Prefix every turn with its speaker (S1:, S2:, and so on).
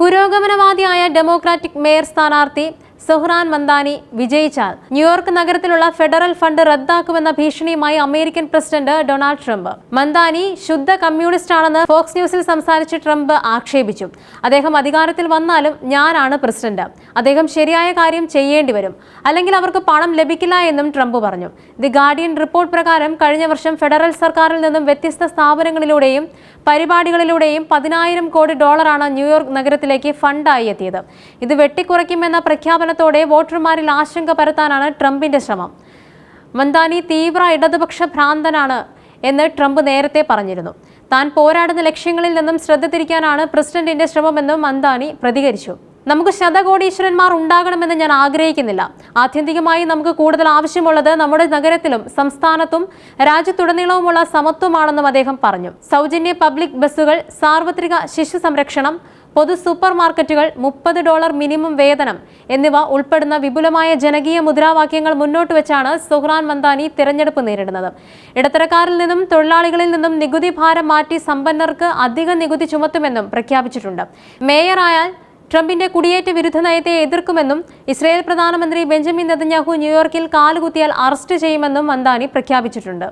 S1: പുരോഗമനവാദിയായ democratic mayor സ്ഥാനാർത്ഥി സുഹ്റാൻ മന്ദാനി വിജയിച്ചാൽ. ന്യൂയോർക്ക് നഗരത്തിലുള്ള ഫെഡറൽ ഫണ്ട് റദ്ദാക്കുമെന്ന ഭീഷണിയുമായി American president Donald Trump. Mamdani ശുദ്ധ കമ്മ്യൂണിസ്റ്റ് ആണെന്ന് ഫോക്സ് ന്യൂസിൽ സംസാരിച്ച് ട്രംപ് ആക്ഷേപിച്ചു. അദ്ദേഹം അധികാരത്തിൽ വന്നാലും ഞാനാണ് പ്രസിഡന്റ്. അദ്ദേഹം ശരിയായ കാര്യം ചെയ്യേണ്ടി വരും. അല്ലെങ്കിൽ അവർക്ക് പണം ലഭിക്കില്ല എന്നും ട്രംപ് പറഞ്ഞു. ദി ഗാർഡിയൻ റിപ്പോർട്ട് പ്രകാരം കഴിഞ്ഞ വർഷം ഫെഡറൽ സർക്കാരിൽ നിന്നും വ്യത്യസ്ത സ്ഥാപനങ്ങളിലൂടെയും പരിപാടികളിലൂടെയും പതിനായിരം കോടി ഡോളറാണ് ന്യൂയോർക്ക് നഗരത്തിലേക്ക് ഫണ്ടായി എത്തിയത്. ഇത് വെട്ടിക്കുറയ്ക്കുമെന്ന പ്രഖ്യാപനത്തോടെ വോട്ടർമാരിൽ ആശങ്ക പരത്താനാണ് ട്രംപിന്റെ ശ്രമം. മന്ദാനി തീവ്ര ഇടതുപക്ഷ ഭ്രാന്തനാണ് എന്ന് ട്രംപ് നേരത്തെ പറഞ്ഞിരുന്നു. താൻ പോരാടുന്ന ലക്ഷ്യങ്ങളിൽ നിന്നും ശ്രദ്ധ തിരിക്കാനാണ് പ്രസിഡന്റിന്റെ ശ്രമമെന്നും മന്ദാനി പ്രതികരിച്ചു. നമുക്ക് ശതകോടീശ്വരന്മാർ ഉണ്ടാകണമെന്ന് ഞാൻ ആഗ്രഹിക്കുന്നില്ല. ആത്യന്തികമായി നമുക്ക് കൂടുതൽ ആവശ്യമുള്ളത് നമ്മുടെ നഗരത്തിലും സംസ്ഥാനത്തും രാജ്യത്തുടനീളവുമുള്ള സമത്വമാണെന്നും അദ്ദേഹം പറഞ്ഞു. സൗജന്യ പബ്ലിക് ബസ്സുകൾ സാർവത്രിക ശിശു സംരക്ഷണം പൊതു സൂപ്പർ മാർക്കറ്റുകൾ മുപ്പത് ഡോളർ മിനിമം വേതനം എന്നിവ ഉൾപ്പെടുന്ന വിപുലമായ ജനകീയ മുദ്രാവാക്യങ്ങൾ മുന്നോട്ട് വെച്ചാണ് സുഹ്റാൻ മന്ദാനി തിരഞ്ഞെടുപ്പ് നേരിടുന്നത്. ഇടത്തരക്കാരിൽ നിന്നും തൊഴിലാളികളിൽ നിന്നും നികുതി ഭാരം മാറ്റി സമ്പന്നർക്ക് അധിക നികുതി ചുമത്തുമെന്നും പ്രഖ്യാപിച്ചിട്ടുണ്ട്. മേയറായാൽ ട്രംപിന്റെ കുടിയേറ്റ വിരുദ്ധ നയത്തെ എതിർക്കുമെന്നും ഇസ്രായേൽ പ്രധാനമന്ത്രി ബെഞ്ചമിൻ നെതന്യാഹു ന്യൂയോർക്കിൽ കാലുകുത്തിയാൽ അറസ്റ്റ് ചെയ്യുമെന്നും മന്ദാനി പ്രഖ്യാപിച്ചിട്ടുണ്ട്.